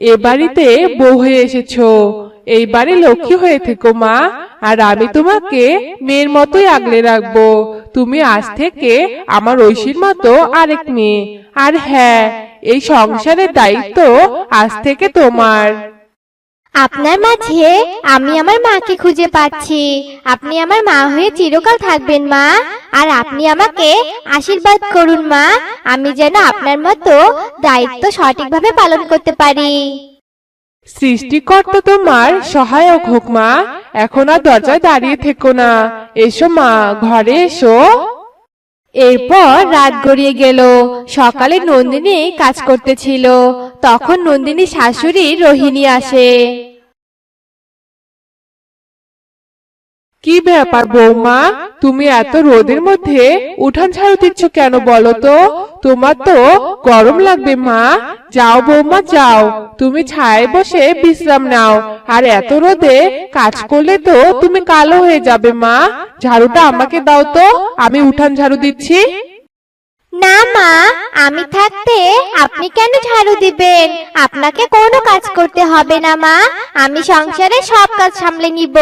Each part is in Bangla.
এ বাড়িতে বউ হয়ে এসেছ। এই বাড়ি লক্ষ্মী হয়ে থেকো মা, আর আমি তোমাকে মেয়ের মতোই আগলে রাখব। তুমি আজ থেকে আমার ঐশীর মতো আরেক মেয়ে। আর হ্যাঁ এই সংসারের দায়িত্ব আজ থেকে তোমার। আপনার মাঝে আমি আমার মাকে খুঁজে পাচ্ছি। আপনি আমার মা হয়ে চিরকাল থাকবেন, মা। আর আপনি আমাকে আশীর্বাদ করুন, মা। আমি যেন আপনার মতো দায়িত্ব সঠিকভাবে পালন করতে পারি। সৃষ্টিকর্তা তোমার সহায়ক হোক, মা। এখন আর দরজায় দাঁড়িয়ে থেকো না। এসো, মা, ঘরে এসো। এরপর রাত গড়িয়ে গেল। সকালে নন্দিনী কাজ করতেছিল তখন নন্দিনী শাশুড়ি রোহিণী আসে। কি ব্যাপার বৌমা? তুমি এত রোদের মধ্যে উঠান ঝাড়ু দিচ্ছ কেন বলো তো? তোমার তো গরম লাগবে, মা। যাও বৌমা, যাও। তুমি ছায় বসে বিশ্রাম নাও। আর এত রোদে কাজ করলে তো তুমি কালো হয়ে যাবে, মা। ঝাড়ুটা আমাকে দাও তো। আমি উঠান ঝাড়ু দিচ্ছি। না, মা, আমি থাকতে আপনি কেন ঝাড়ু দিবেন? আপনাকে কোনো কাজ করতে হবে না, মা। আমি সংসারে সব কাজ সামলে নিব।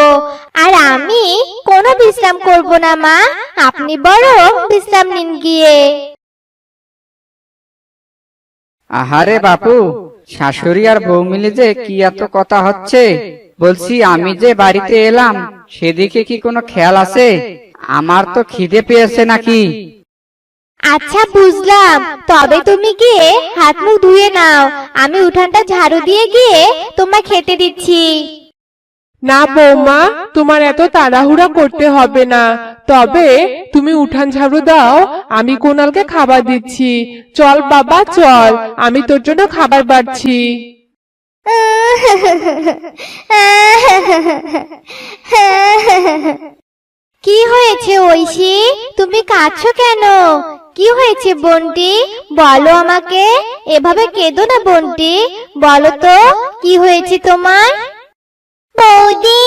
আর আমি কোনো বিশ্রাম করব না, মা। আপনি বরং বিশ্রাম নিন গিয়ে। আহারে বাপু, শাশুড়ি আর বউ মিলে যে কি এত কথা হচ্ছে? বলছি আমি যে বাড়িতে এলাম, সেদিকে কি কোনো খেয়াল আছে? আমার তো খিদে পেয়েছে নাকি? আচ্ছা বুঝলাম তবে তুমি গিয়ে হাত মুখ ধুয়ে নাও আমি উঠানটা ঝাড়ু দিয়ে গিয়ে তোমায় খেতে দিচ্ছি না বৌমা তোমার এত তাড়াহুড়া করতে হবে না তবে তুমি উঠান ঝাড়ু দাও আমি কোনালকে খাবার দিচ্ছি চল বাবা চল আমি তোর জন্য খাবার বাড়ছি কি হয়েছে ঐশী? তুমি কাঁদছো কেন? কি হয়েছে বন্টি? বলো আমাকে। এভাবে কেঁদো না বন্টি। বলো তো, কি হয়েছে তোমার? বৌদি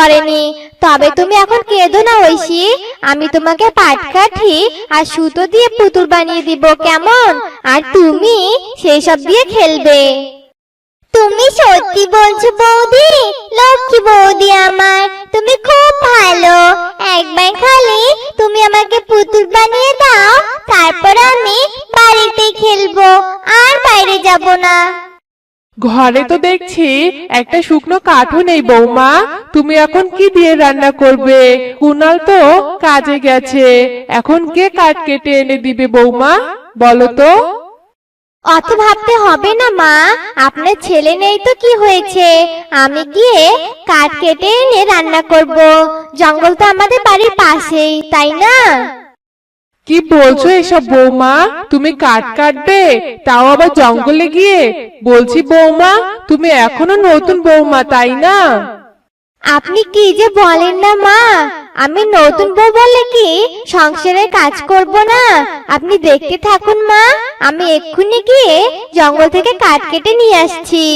করেনি। তবে তুমি এখন কেঁদো না, ঐশী। আমি তোমাকে পাটকাঠি আর সুতো দিয়ে পুতুল বানিয়ে দিব, কেমন? আর তুমি সেই সব দিয়ে খেলবে। তুমি সত্যি বলছো বৌদি, লক্ষ্মী বৌদি আমার, তুমি খুব ভালো। একবার খালি তুমি আমাকে পুতুল বানিয়ে দাও, তারপর আমি বাড়িতে খেলব, আর বাইরে যাব না। ঘরে তো দেখছি একটা শুকনো কাঠও নেই বৌমা। তুমি এখন কি দিয়ে রান্না করবে? কুনাল তো কাজে গেছে। এখন কে কাঠ কেটে এনে দিবে বৌমা? বলো তো। অত ভাবতে হবে না, মা। আপনার ছেলে নেই তো কি হয়েছে? আমি গিয়ে কাঠ কেটে এনে রান্না করব। জঙ্গল তো আমাদের বাড়ির পাশেই, তাই না? কি বলছো এসব বৌমা? তুমি কাঠ কাটবে? তাও আবার জঙ্গলে গিয়ে? বলছি বৌমা তুমি এখনও নতুন বৌমা তাই না? আপনি কি যে বলেন না মা? আমি নতুন বউ বলে কি সংসারের কাজ করব না? আপনি দেখতে থাকুন মা। আমি এক্ষুনি গিয়ে জঙ্গল থেকে কাঠ কেটে নিয়ে আসছি।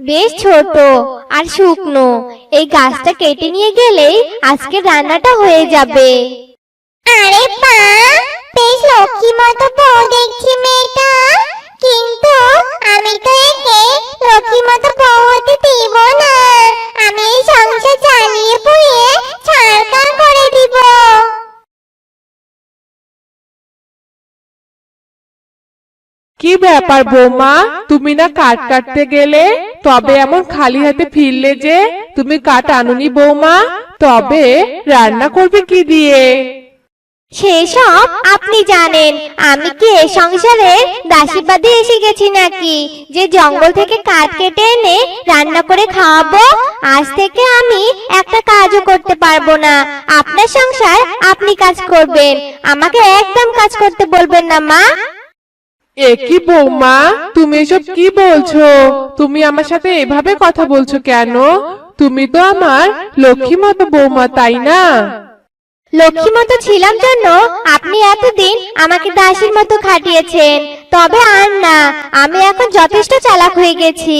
বেশ ছোট আর শুকনো। এই গাছটা কেটে নিয়ে গেলেই আজকে রান্নাটা হয়ে যাবে। আরে পা বেশ লক্ষ্মী মতো বউ দেখছি মেয়েটা। কিন্তু আমি তো একে লক্ষ্মী মতো বউ হতে দিব না। আমি এই সংসার চালিয়ে পুড়িয়ে করে দিব। কি ব্যাপার বৌমা? তুমি না কাঠ কাটতে গেলে? তবে এমন খালি হাতে ফিরলে যে তুমি কাঠ আনুনি বৌমা, তবে রান্না করবে কি দিয়ে? সেসব আপনি জানেন। আমি কি এ সংসারে দাসীবাদে এসে গেছি নাকি? যে জঙ্গল থেকে কাঠ কেটে এনে রান্না করে খাওয়াবো, আজ থেকে আমি একটা কাজও করতে পারব না। আপনার সংসার আপনি কাজ করবেন। আমাকে একদম কাজ করতে বলবেন না, মা। এ কি বৌমা? তুমি এসব কি বলছো? তুমি আমার সাথে এভাবে কথা বলছো কেন? তুমি তো আমার লক্ষ্মী মতো বৌমা, তাই না? লক্ষ্মী মতো ছিলাম জন্য আপনি এতদিন আমাকে দাসীর মতো খাটিয়েছেন। তবে আর না, আমি এখন যথেষ্ট চালাক হয়ে গেছি।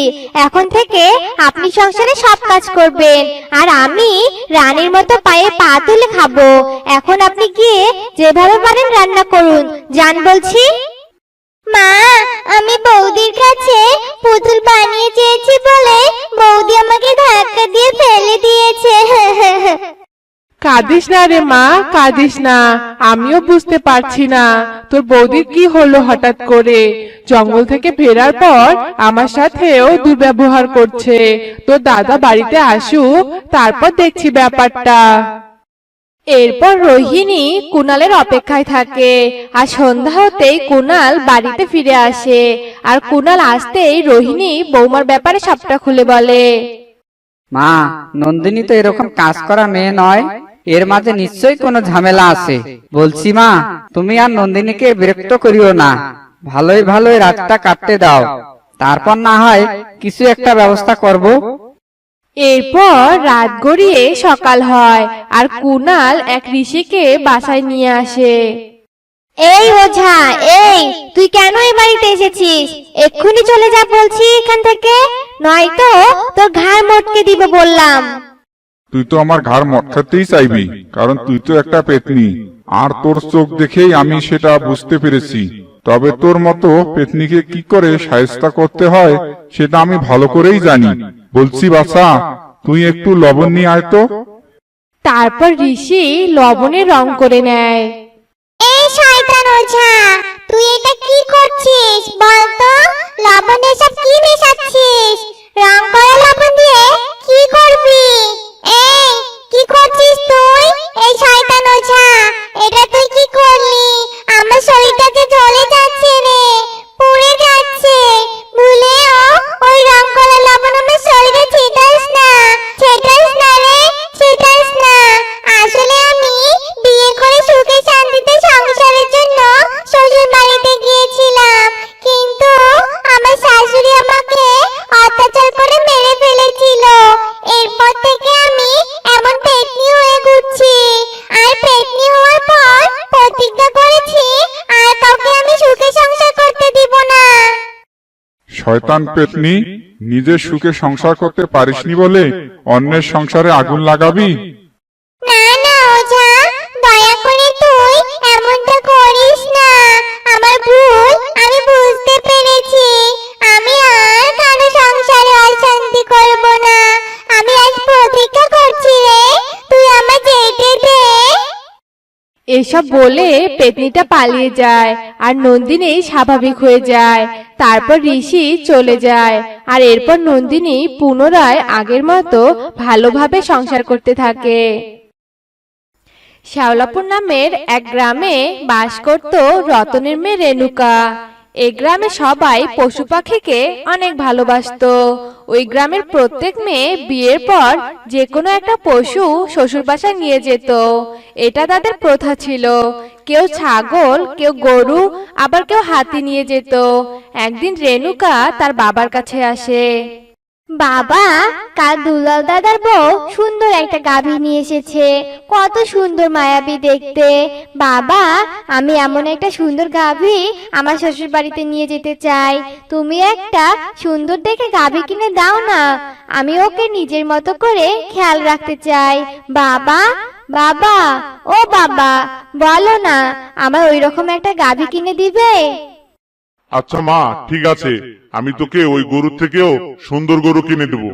এখন থেকে আপনি সংসারে সব কাজ করবেন। আর আমি রানীর মতো পায়ে পা তুলে খাব। এখন আপনি গিয়ে যেভাবে পারেন রান্না করুন। জান বলছি। মা, আমি বৌদির কাছে পুতুল বানিয়ে চেয়েছি বলে বৌদি আমাকে ধাক্কা দিয়ে ফেলে দিয়েছে। কাঁদিস না রে মা, কাঁদিস না। আমিও বুঝতে পারছি না তোর বৌদির কি হলো হঠাৎ করে। জঙ্গল থেকে ফেরার পর আমার সাথেও দুর্ব্যবহার করছে। তোর দাদা বাড়িতে আসুক, তারপর দেখছি ব্যাপারটা। এরপর রোহিণী কুনালের অপেক্ষায় থাকে আর সন্ধ্যা হতেই কুনাল বাড়িতে ফিরে আসে আর কুনাল আসতেই রোহিণী বৌমার ব্যাপারে সবটা খুলে বলে। মা, নন্দিনী তো এরকম কাজ করা মেয়ে নয়, এর মাঝে নিশ্চয়ই কোনো ঝামেলা আছে। বলছি মা, তুমি আর নন্দিনীকে বিরক্ত করিও না। ভালোই ভালোই রাতটা কাটতে দাও। তারপর না হয় কিছু একটা ব্যবস্থা করব। এরপর রাত গড়িয়ে সকাল হয় আর কুনাল এক ঋষিকে বাসায় নিয়ে আসে। এই ওঝা এই তুই কেন এই বাড়িতে এসেছিস? এক্ষুনি চলে যা বলছি এখান থেকে নয়তো তোর ঘাড় মটকে দিবে বললাম। তুই তো আমার ঘাড় মটকাতেই চাইবি কারণ তুই তো একটা পেতনি। আর তোর চোখ দেখেই আমি সেটা বুঝতে পেরেছি। তবে তোর মতো পেতনিকে কি করে সায়স্তা করতে হয় সেটা আমি ভালো করেই জানি। বলছি বাসা তুই একটু লবণ নিয়ে আয় তো। তারপর ঋষি লবণে রং করে নেয়। এই শয়তান ওঝা তুই এটা কি করছিস? বলতো লবণে সব কি মেশাচ্ছিস? রং করা লবণ দিয়ে কি করবি? শয়তান পেতনি? নিজের সুখে সংসার করতে পারিসনি বলে অন্যের সংসারে আগুন লাগাবি? না না ওঝা দয়া করে তুই এমনটা করিস না। আমার ভুল আমি বুঝতে পেরেছি। আমি আর কারও সংসারে অশান্তি করব না। আমি আজ প্রতিজ্ঞা করছি রে তুই আমার যেতে দে। এসব বলে পেতনিটা পালিয়ে যায় আর নন্দিনী স্বাভাবিক হয়ে যায়। তারপর ঋষি চলে যায়। আর এরপর নন্দিনী পুনরায় আগের মতো ভালোভাবে সংসার করতে থাকে। শ্যাওলাপুর নামের এক গ্রামে বাস করত রতনের মেয়ে রেণুকা। এই গ্রামে সবাই পশু পাখিকে অনেক ভালোবাসত। ওই গ্রামের প্রত্যেক মেয়ে বিয়ের পর যে কোনো একটা পশু শ্বশুর বাসায় নিয়ে যেত। এটা তাদের প্রথা ছিল। কেউ ছাগল কেউ গরু আবার কেউ হাতি নিয়ে যেত। একদিন রেণুকা তার বাবার কাছে আসে। বাবা, কাল দুলাল দাদার বউ সুন্দর একটা গাভী নিয়ে এসেছে। কত সুন্দর মায়াবী দেখতে। বাবা, আমি এমন একটা সুন্দর গাভী আমার শ্বশুর বাড়িতে নিয়ে যেতে চাই। তুমি একটা সুন্দর দেখে গাভী কিনে দাও না। আমি ওকে নিজের মতো করে খেয়াল রাখতে চাই। বাবা বাবা, ও বাবা, বলো না আমার ওই রকম একটা গাভী কিনে দিবে? আচ্ছা মা ঠিক আছে। আমি তোকে ওই গরু থেকেও সুন্দর গরু কিনে দেবো।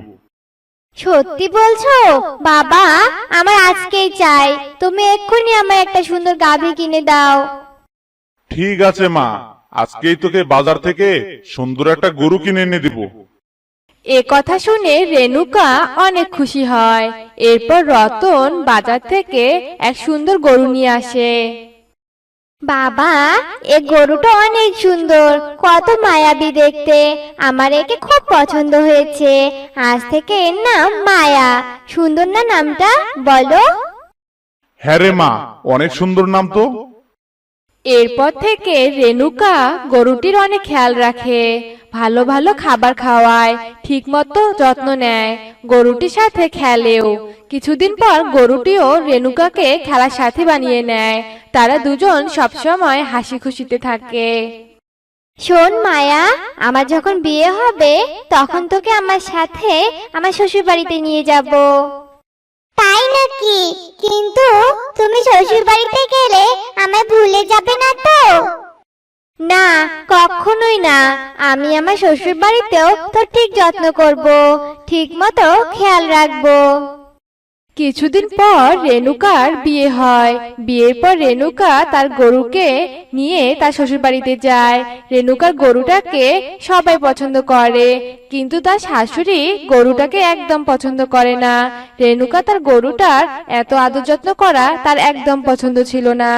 সত্যি বলছো? বাবা আমার আজকেই চাই। তুমি এক্ষুনি আমার একটা সুন্দর গাভী কিনে দাও। ঠিক আছে মা আজকেই তোকে বাজার থেকে সুন্দর একটা গরু কিনে এনে দিব। এ কথা শুনে রেনুকা অনেক খুশি হয়। এরপর রতন বাজার থেকে এক সুন্দর গরু নিয়ে আসে। বাবা, এ গরুটা অনেক সুন্দর। কত মায়াবি দেখতে। আমার একে খুব পছন্দ হয়েছে। আজ থেকে এর নাম মায়া। সুন্দর না নামটা, বলো? হ্যাঁ রে মা, অনেক সুন্দর নাম তো। এরপর থেকে রেনুকা গরুটির অনেক খেয়াল রাখে, ভালো ভালো খাবার খাওয়ায়, ঠিকমতো যত্ন নেয়। গরুটির সাথে খেলেও কিছুদিন পর গরুটিও রেনুকাকে খেলার সাথে বানিয়ে নেয়। তারা দুজন সবসময় হাসি খুশিতে থাকে। শোন মায়া, আমার যখন বিয়ে হবে, তখন তোকে আমার সাথে আমার শ্বশুর বাড়িতে নিয়ে যাব। তাই নাকি? কিন্তু তুমি শ্বশুর বাড়িতে গেলে আমায় ভুলে যাবে না তো? না, কখনোই না। আমি আমার শ্বশুর বাড়িতেও তোর ঠিক যত্ন করব ঠিক মতো খেয়াল রাখব। কিছুদিন পর রেনুকার বিয়ে হয়। বিয়ের পর রেনুকা তার গরুকে নিয়ে তার শ্বশুর বাড়িতে যায়। রেনুকার গরুটাকে সবাই পছন্দ করে, কিন্তু তার শাশুড়ি গরুটাকে একদম পছন্দ করে না। রেনুকা তার গরুটার এত আদর যত্ন করা তার একদম পছন্দ ছিল না।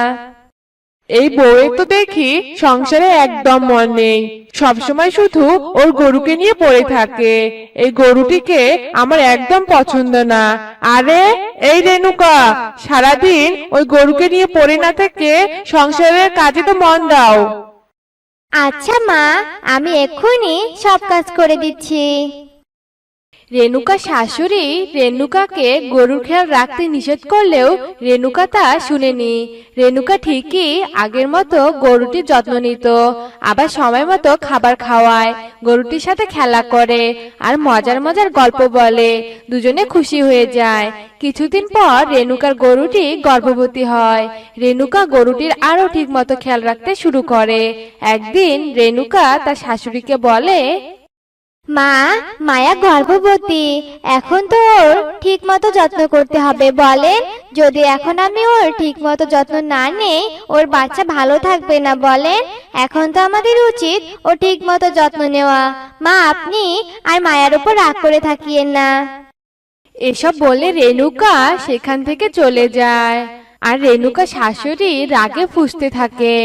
এই বউয়ের তো দেখি সংসারে একদম মন নেই। সবসময় শুধু ওর গরুকে নিয়ে পড়ে থাকে। এই গরুটিকে আমার একদম পছন্দ না। আরে এই রেনুকা সারাদিন ওই গরুকে নিয়ে পড়ে না থেকে সংসারের কাজে তো মন দাও। আচ্ছা মা আমি এক্ষুনি সব কাজ করে দিচ্ছি। রেনুকা শাশুড়ি রেনুকাকে গরুর খেয়াল রাখতে নিষেধ করলেও রেনুকা তা শুনেনি। রেনুকা ঠিকই আগের মতো গরুটির যত্ন নিত, আবার সময় মতো খাবার খাওয়ায়, গরুটির সাথে খেলা করে আর মজার মজার গল্প বলে। দুজনে খুশি হয়ে যায়। কিছুদিন পর রেনুকার গরুটি গর্ভবতী হয়। রেনুকা গরুটির আরও ঠিক মতো খেয়াল রাখতে শুরু করে। একদিন রেনুকা তার শাশুড়িকে বলে মা, মায়া গর্ভবতী, এখন তো ওর ঠিক মতো যত্ন করতে হবে, বলেন। যদি এখন আমি ওর ঠিক মতো যত্ন না নেই, ওর বাচ্চা ভালো থাকবে না, বলেন। এখন তো আমাদের উচিত ও ঠিক মতো যত্ন নেওয়া। মা, আপনি আর মায়ার উপর রাগ করে থাকিয়েন না। এসব বলে রেনুকা সেখান থেকে চলে যায়। আর রেনুকা শাশুড়ি রাগে ফুঁসতে থাকে।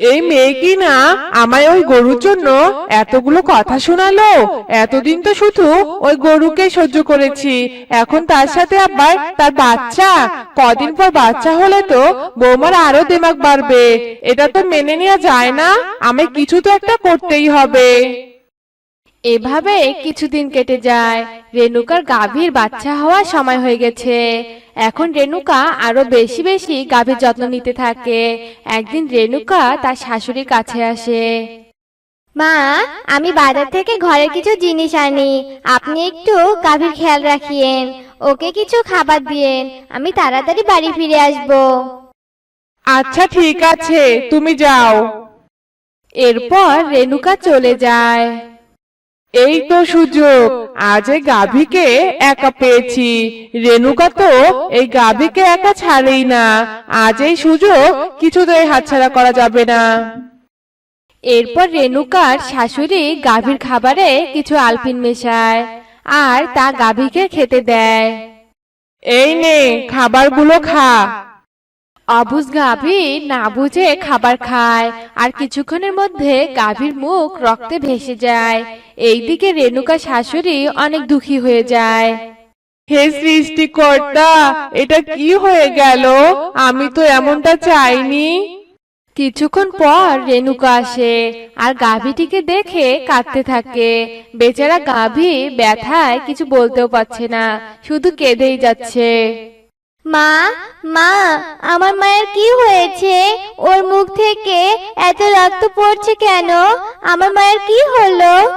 এই মেয়ে কি না আমায় ওই গরুর জন্য এতগুলো কথা শোনালো? এতদিন তো শুধু ওই গরুকে সহ্য করেছি। এখন তার সাথে আবার তার বাচ্চা। কদিন পর বাচ্চা হলে তো বৌমার আরও দিমাগ বাড়বে। এটা তো মেনে নেওয়া যায় না। আমি কিছু তো একটা করতেই হবে। এভাবে কিছুদিন কেটে যায়। রেনুকার গাভীর বাচ্চা হওয়ার সময় হয়ে গেছে। এখন রেনুকা আরও বেশি বেশি গাভীর যত্ন নিতে থাকে। একদিন রেনুকা তার শাশুড়ির কাছে আসে। মা আমি বাজার থেকে ঘরের কিছু জিনিস আনি। আপনি একটু গাভীর খেয়াল রাখিয়েন। ওকে কিছু খাবার দিয়েন। আমি তাড়াতাড়ি বাড়ি ফিরে আসব। আচ্ছা ঠিক আছে। তুমি যাও। এরপর রেনুকা চলে যায়। এই তো সুযোগ। আজ এই গাভীকে একা পেয়েছি। রেনুকা তো এই গাভীকে একা ছাড়েই না। আজ এই সুযোগ কিছুতেই হাতছাড়া করা যাবে না। এরপর রেনুকার শাশুড়ি গাভীর খাবারে কিছু আলপিন মেশায় আর তা গাভীকে খেতে দেয়। এই নে, খাবারগুলো খা। অবুজ গাভী না বুঝে খাবার খায় আর কিছুক্ষণের মধ্যে গাভীর মুখ রক্তে ভেসে যায়। এইদিকে রেনুকা শাশুড়ি অনেক দুঃখী হয়ে যায়। হে সৃষ্টিকর্তা এটা কি হয়ে গেল? আমি তো এমনটা চাইনি। কিছুক্ষণ পর রেনুকা আসে আর গাভীটিকে দেখে কাঁদতে থাকে। বেচারা গাভী ব্যথায় কিছু বলতেও পারছে না শুধু কেঁদেই যাচ্ছে। মা মা, আমার মায়ের কি হয়েছে? ওর মুখ থেকে এত রক্ত পড়ছে কেন? আমার মায়ের কি হলো?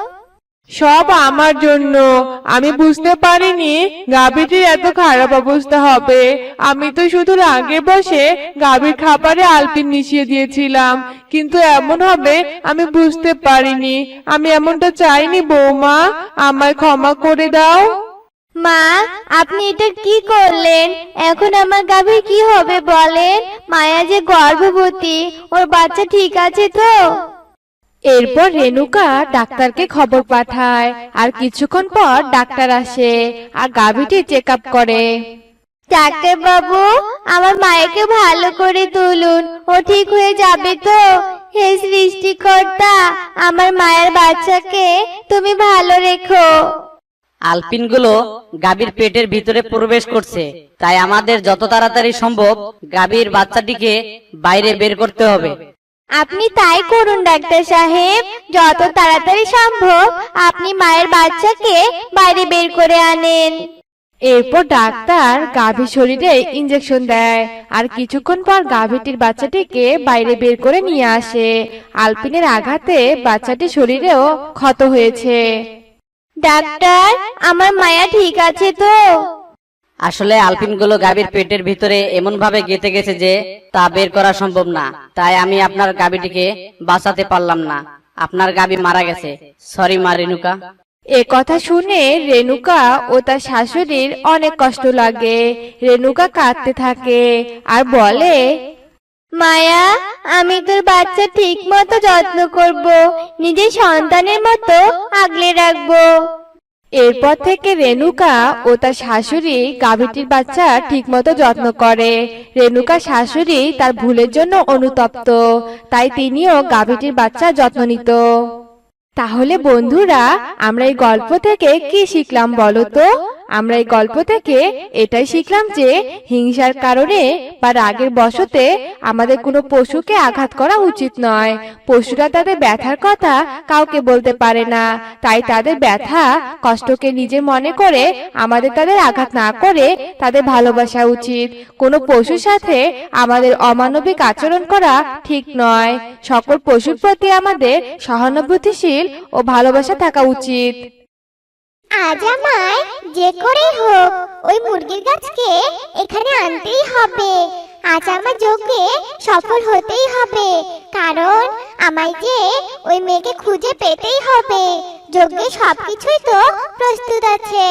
সব আমার জন্য। আমি বুঝতে পারিনি গাভীটির এত খারাপ অবস্থা হবে। আমি তো শুধু রাগে বসে গাভীর খাবারে আলপিন মিশিয়ে দিয়েছিলাম। কিন্তু এমন হবে আমি বুঝতে পারিনি। আমি এমনটা চাইনি বৌমা। আমায় ক্ষমা করে দাও। মা আপনি এটা কি করলেন? এখন আমার গাভীর কি হবে বলেন? মায়া যে গর্ভবতী ওর বাচ্চা ঠিক আছে তো? এরপর রেনুকা ডাক্তারকে খবর পাঠায় আর কিছুক্ষণ পর ডাক্তার আসে আর গাভীটি চেক আপ করে। ডাক্তার বাবু আমার মায়েকে ভালো করে তুলুন ও ঠিক হয়ে যাবে তো? হে সৃষ্টিকর্তা আমার মায়ের বাচ্চাকে তুমি ভালো রেখো। আলপিনগুলো গাভীর পেটের ভিতরে প্রবেশ করছে। তাই আমাদের যত তাড়াতাড়ি সম্ভব গাভীর বাচ্চাটিকে বাইরে বের করতে হবে। আপনি তাই করুন ডাক্তার সাহেব। যত তাড়াতাড়ি সম্ভব আপনি মায়ের বাচ্চাকে বাইরে বের করে আনেন। এরপর ডাক্তার গাভীর শরীরে ইঞ্জেকশন দেয় আর কিছুক্ষণ পর গাভীটির বাচ্চাটিকে বাইরে বের করে নিয়ে আসে। আলপিনের আঘাতে বাচ্চাটি শরীরেও ক্ষত হয়েছে। ডাক্তার আমার মায়া ঠিক আছে তো? আসলে আলপিনগুলো গাভীর পেটের ভিতরে এমন ভাবে গেঁথে গেছে যে তা বের করা সম্ভব না। তাই আমি আপনার গাভীটিকে বাঁচাতে পারলাম না। আপনার গাভী মারা গেছে। সরি মা রেনুকা এ কথা শুনে রেনুকা ও তার শাশুড়ির অনেক কষ্ট লাগে। রেনুকা কাঁদতে থাকে আর বলে মায়া, আমি তোর বাচ্চা ঠিক মতো যত্ন করব, নিজের সন্তানের মতো আগলে রাখব। এরপর থেকে রেনুকা ও তার শাশুড়ি গাভীটির বাচ্চা ঠিকমতো যত্ন করে। রেনুকা শাশুড়ি তার ভুলের জন্য অনুতপ্ত, তাই তিনিও গাভীটির বাচ্চা যত্ন নিত। তাহলে বন্ধুরা, আমরা এই গল্প থেকে কি শিখলাম বলো তো? আমরা এই গল্প থেকে এটাই শিখলাম যে হিংসার কারণে বা রাগের বশতে আমাদের কোনো পশুকে আঘাত করা উচিত নয়। পশুরা তাদের ব্যথার কথা কাউকে বলতে পারে না। তাই তাদের ব্যথা কষ্টকে নিজে মনে করে আমাদের তাদের আঘাত না করে তাদের ভালোবাসা উচিত। কোনো পশুর সাথে আমাদের অমানবিক আচরণ করা ঠিক নয়। সকল পশুর প্রতি আমাদের সহানুভূতিশীল ও ভালোবাসা থাকা উচিত। আজ আমায় যে করেই হোক, ওই মুরগির গাছকে এখানে আনতেই হবে। আজ আমার যজ্ঞে সফল হতেই হবে, কারণ আমায় যে ওই মেয়েকে খুঁজে পেতেই হবে। যজ্ঞে সবকিছুই তো প্রস্তুত আছে।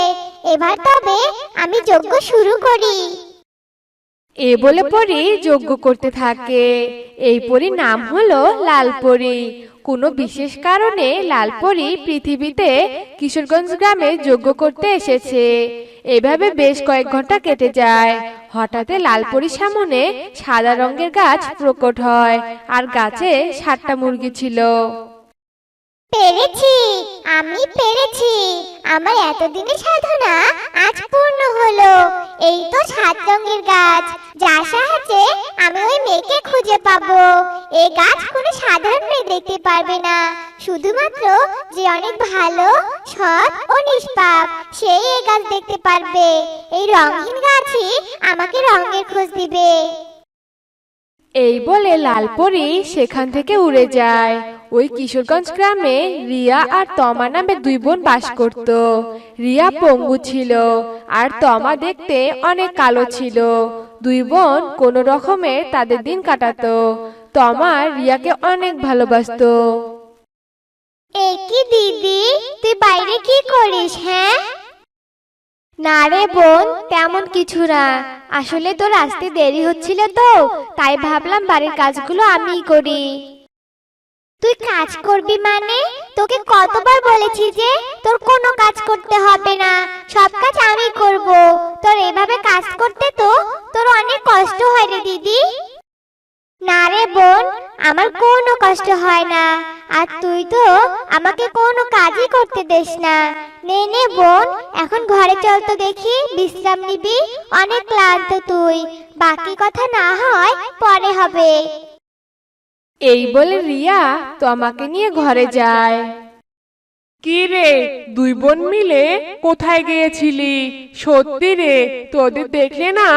এবার তবে আমি যজ্ঞ শুরু করি। এ বলে পরি যজ্ঞ করতে থাকে। এই পরীর নাম হলো লালপরি। কোনো বিশেষ কারণে লালপরি পৃথিবীতে কিশোরগঞ্জ গ্রামে যোগ্য করতে এসেছে। এভাবে বেশ কয়েক ঘণ্টা কেটে যায়। হঠাৎ লালপরির সামনে সাদা রঙের গাছ প্রকট হয় আর গাছে সাতটা মুরগি ছিল। পেরেছি, আমি পেরেছি। আমার এতদিনের সাধনা আজ পূর্ণ হলো। এই তো সাত রঙের গাছ, যার সাহায্যে আমি ওই মেয়েকে খুঁজে পাবো। এই গাছ কোনো সাধারণ মেয়ে দেখতে পারবে না। শুধুমাত্র যে অনেক ভালো, সৎ ও নিষ্পাপ, সেই এই গাছ দেখতে পারবে। এই রঙিন গাছই আমাকে রঙের খোঁজ দিবে। এই বলে লালপরি সেখান থেকে উড়ে যায়। ওই কিশোরগঞ্জ গ্রামে রিয়া আর তমা নামে দুই বোন বাস করত। রিয়া পঙ্গু ছিল আর তমা দেখতে অনেক কালো ছিল। দুই বোন কোনো রকমে তাদের দিন কাটাতো। তমা রিয়াকে অনেক ভালোবাসতো। এ কি দিদি, তুই বাইরে কি করিস হ্যাঁ? না রে বোন, তেমন কিছু না। আসলে তোর আসতে দেরি হচ্ছিল তো, তাই ভাবলাম বাড়ির কাজগুলো আমিই করি। তুই কাজ করবি মানে? তোকে কতবার বলেছি যে, তোর কোনো কাজ করতে হবে না। সব কাজ আমি করব। তোর এভাবে কাজ করতে তো তোর অনেক কষ্ট হয় রে দিদি। না রে বোন, আমার কোনো কষ্ট হয় না। আর তুই তো আমাকে কোনো কাজই করতে দেস না। নে নে বোন, এখন ঘরে চল তো দেখি, বিশ্রাম নিবি। অনেক ক্লান্ত তুই। বাকি কথা না হয় পরে হবে। এই বলে রিয়া তমাকে নিয়ে ঘরে যায়। কি রে, দুই বোন মিলে কোথায় গিয়েছিলি? সত্যি রে, তোদের দেখলে না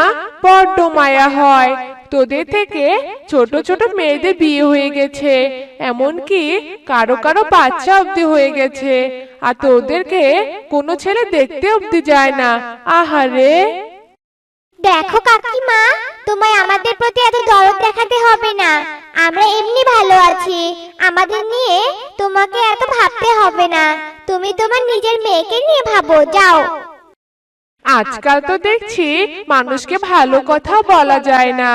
বড্ড মায়া হয়। তোদের থেকে ছোট ছোট মেয়েদের বিয়ে হয়ে গেছে, এমনকি কারও কারও বাচ্চা অব্দি হয়ে গেছে। আর তোদেরকে কোনো ছেলে দেখতে অব্দি যায় না। আহারে! দেখো কাকিমা, তোমায় আমাদের প্রতি এত দরদ দেখাতে হবে না। আমরা এমনি ভালো আছি। আমাদের নিয়ে তোমাকে এত ভাবতে হবে না। তুমি তোমার নিজের মেয়েকে নিয়ে ভাবো, যাও। আজকাল তো দেখছি মানুষকে ভালো কথা বলা যায় না।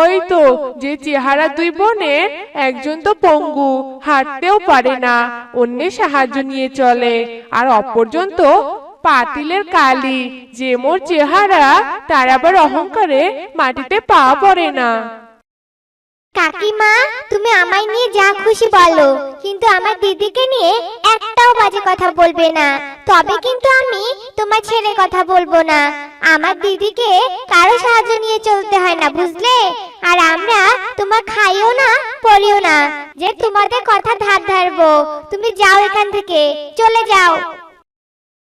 ওই তো, যে চেহারা দুই বোনের, একজন তো পঙ্গু, হাঁটতেও পারে না অন্যের সাহায্য নিয়ে চলে, আর অপরজন তো পাতিলের কালি, যে মোর চেহারা, তার আবার অহংকারে মাটিতে পা পড়ে না। কাকিমা, তুমি আমায় নিয়ে যা খুশি বলো, কিন্তু আমার দিদিকে নিয়ে একটাও বাজে কথা বলবে না। তবে কিন্তু আমি তোমার ছেড়ে কথা বলব না। আমার দিদিকে কারও সাহায্য নিয়ে চলতে হয় না, বুঝলে? আর আমরা তোমার খাইও না, পড়িও না, যে তোমাদের কথা ধার ধারবো। তুমি যাও এখান থেকে, চলে যাও।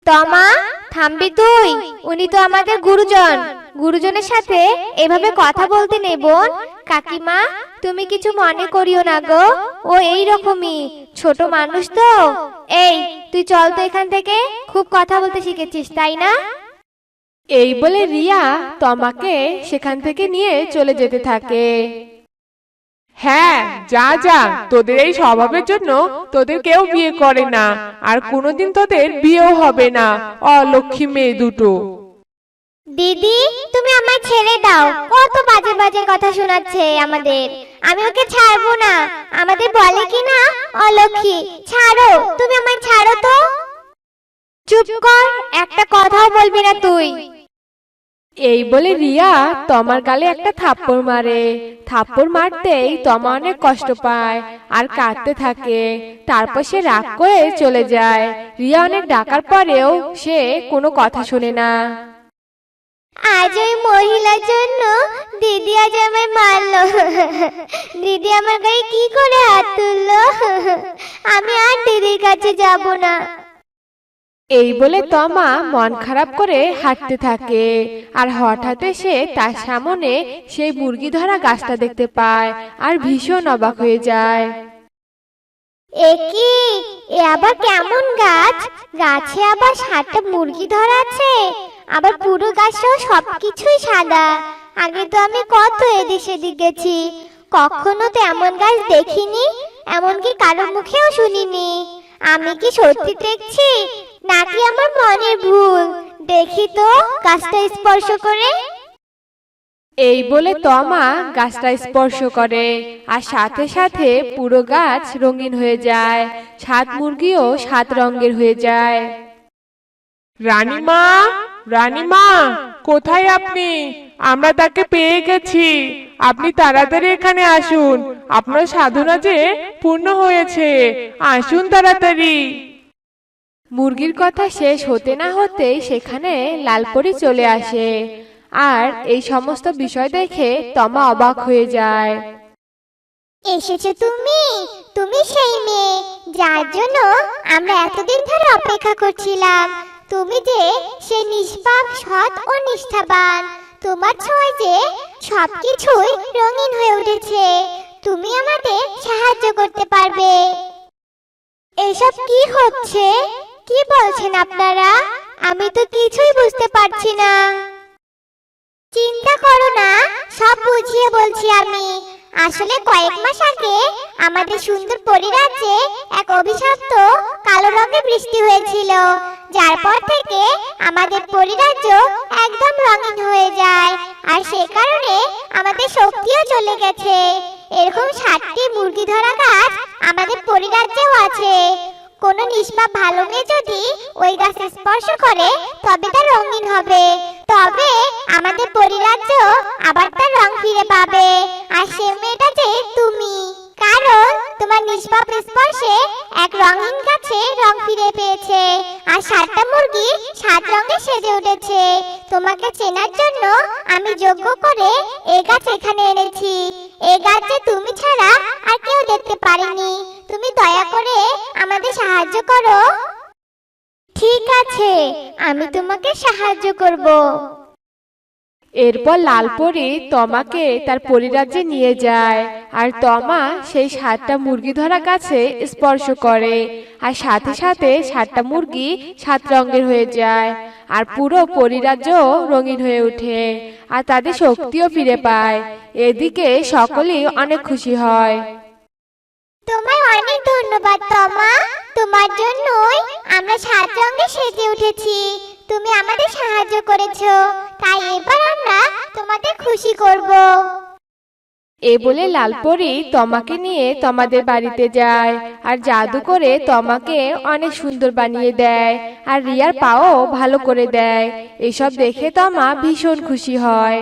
তমা, থামবি তুই। উনি তো আমাদের গুরুজন। গুরুজনের সাথে এভাবে কথা বলতে নেই বোন। কাকিমা, তুমি কিছু মনে করিও না গো। ও এই রকমই। ছোট মানুষ তো। এই, তুই চল তো এখান থেকে। খুব কথা বলতে শিখেছিস, তাই না? এই বলে রিয়া তমাকে সেখান থেকে নিয়ে চলে যেতে থাকে। হ্যাঁ যা যা তোদের এই স্বভাবের জন্য তোদের কেউ বিয়ে করে না আর কোনোদিন তোদের বিয়েও হবে না অলক্ষী মেয়ে দুটো। দিদি তুমি আমায় ছেড়ে দাও কত বাজে বাজে কথা শোনাচ্ছে আমাদের। আমি ওকে ছাড়বো না আমাদের বলে কি না? অলক্ষী ছাড়ো তুমি আমায় ছাড়ো তো। চুপ কর একটা কথাও বলবি না তুই। এই বলে রিয়া তমার গালে একটা থাপ্পড় মারে। থাপ্পড় মারতেই তমা অনেক কষ্ট পায় আর কাঁদতে থাকে। তারপর সে রাগ করে চলে যায়। রিয়া অনেক ডাকার পরেও সে কোনো কথা শোনে না। আজ ওই মহিলার জন্য দিদি আজ আমায় মারলো। দিদি আমার গায়ে কি করে হাত তুললো? আমি আর দিদির কাছে যাব না। এই বলে তমা মন খারাপ করে হাঁটতে থাকে। আর হঠাৎ সে তার সামনে সেই মুরগি ধরা গাছটা দেখতে পায় আর ভীষণ অবাক হয়ে যায়। এ এ আবার কেমন গাছ? গাছে আবার সাতটা মুরগি ধরা আছে। আবার পুরো গাছটাও সবকিছুই সাদা। আগে তো আমি কত এদিক সেদিক গেছি। কখনো তো এমন গাছ দেখিনি, এমনকি কারোর মুখেও শুনিনি। আমি কি সত্যি দেখছি? নাকি আমার মনের ভুল? দেখি তো গাছটা স্পর্শ করে। এই বলে তমা গাছটা স্পর্শ করে আর সাথে সাথে পুরো গাছ রঙিন হয়ে যায় সাত মুরগিও সাত রঙের হয়ে যায়। রানীমা রানীমা কোথায় আপনি? আমরা তাকে পেয়ে গেছি। আপনি তাড়াতাড়ি এখানে আসুন। আপনার সাধনা যে পূর্ণ হয়েছে। আসুন তাড়াতাড়ি। মুরগির কথা শেষ হতে না হতেই সেখানে লালপরি চলে আসে। আর এই সমস্ত বিষয় দেখে তমা অবাক হয়ে যায়। এসেছ তুমি? তুমি সেই মেয়ে, যার জন্য আমরা এতদিন ধরে অপেক্ষা করছিলাম। তুমি যে সে নিষ্পাপ, সৎ ও নিষ্ঠাবান। তোমার ছোঁয়ায় যে সবকিছুই রঙিন হয়ে উঠেছে। তুমি আমাদের সাহায্য করতে পারবে। এসব কি হচ্ছে? কি বলছেন আপনারা? আমি তো কিছুই বুঝতে পারছি না। চিন্তা করো না, সব বুঝিয়ে বলছি আমি। আসলে কয়েক মাস আগে আমাদের সুন্দর পরিরাজ্যে এক অভিশপ্ত কালো রঙের বৃষ্টি হয়েছিল, যার পর থেকে আমাদের পরিরাজ্য একদম রঙিন হয়ে যায়, আর সে কারণে আমাদের শক্তিও চলে গেছে। এরকম সাতটি মুরগি ধরা গাছ আমাদের পরিরাজ্যেও আছে। কোন নিষ্পাপ ভালো মেয়ে যদি ওই গাছ স্পর্শ করে, তবে তা রঙিন হবে। তবে আমাদের পরিরাজ্য আবার তার রং ফিরে পাবে। আর সে মেয়েটা যে তুমি। কারণ তোমার নিষ্পাপ স্পর্শে এক রঙিন গাছে রং ফিরে পেয়েছে, আর সাতটা মুরগি সাত রঙে সেজে উঠেছে। তোমাকে চেনার জন্য আমি যোগ্য করে এই গাছ এখানে এনেছি। এই গাছ তুমি ছাড়া আর কেউ দেখতে পারেনি। তুমি দয়া করে আমাদের সাহায্য করো। ঠিক আছে, আমি তোমাকে সাহায্য করব। এরপর লালপরি তমাকে তার পরিরাজ্যে নিয়ে যায়, আর তমা সেই সাতটা মুরগি ধরা গাছে স্পর্শ করে, আর সাথে সাথে সাতটা মুরগি সাত রঙের হয়ে যায়, আর পুরো পরিরাজ্য রঙিন হয়ে ওঠে, আর তাদের শক্তিও ফিরে পায়। এদিকে সকলেই অনেক খুশি হয়। তোমায় অনেক ধন্যবাদ, তমা। তোমার জন্যই আমরা সাত রঙে সেজে উঠেছি। তুমি আমাদের সাহায্য করেছ, তাই এবার আমরা তোমাদের খুশি করব। এ বলে লালপরি তোমাকে নিয়ে তোমাদের বাড়িতে যায়, আর জাদু করে তোমাকে অনেক সুন্দর বানিয়ে দেয়, আর রিয়ার পাও ভালো করে দেয়। এসব দেখে তোমা ভীষণ খুশি হয়।